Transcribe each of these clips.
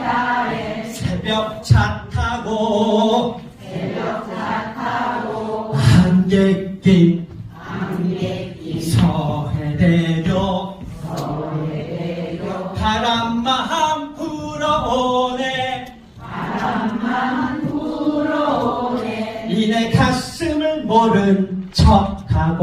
아래 새벽 차 타고 한객길 서해대교 바람만 불어오네 이내 가슴을 모른 척하고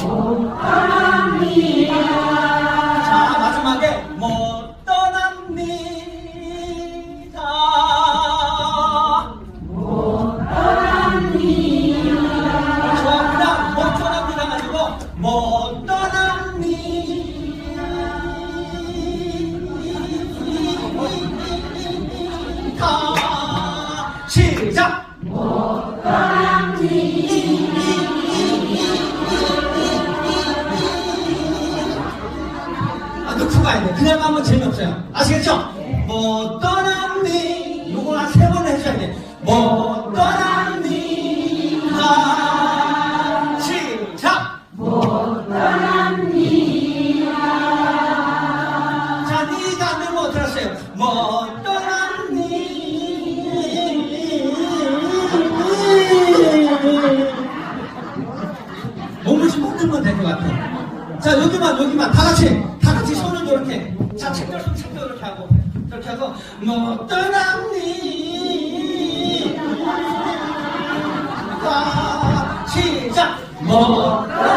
자 마지막에 못 떠납니다. 못 떠납니다. 가지고 못 떠납니다. 시작. 아, 넣고 가야 돼. 그냥 가면 재미없어요. 아시겠죠? 못 떠납니. 요거 한 세번 해줘야 돼. 못 떠납니. 아, 시작! 자, 니가 안 되면 어떻게 하세요? 못 떠납니. 몸을 좀 흔들면 될 것 같아. 자, 여기만, 여기만. 다 같이, 다 같이 손을 이렇게. 자, 책들 손, 책들 이렇게 하고. 이렇게 하고, 못 떠납니. 자, 시작. 못.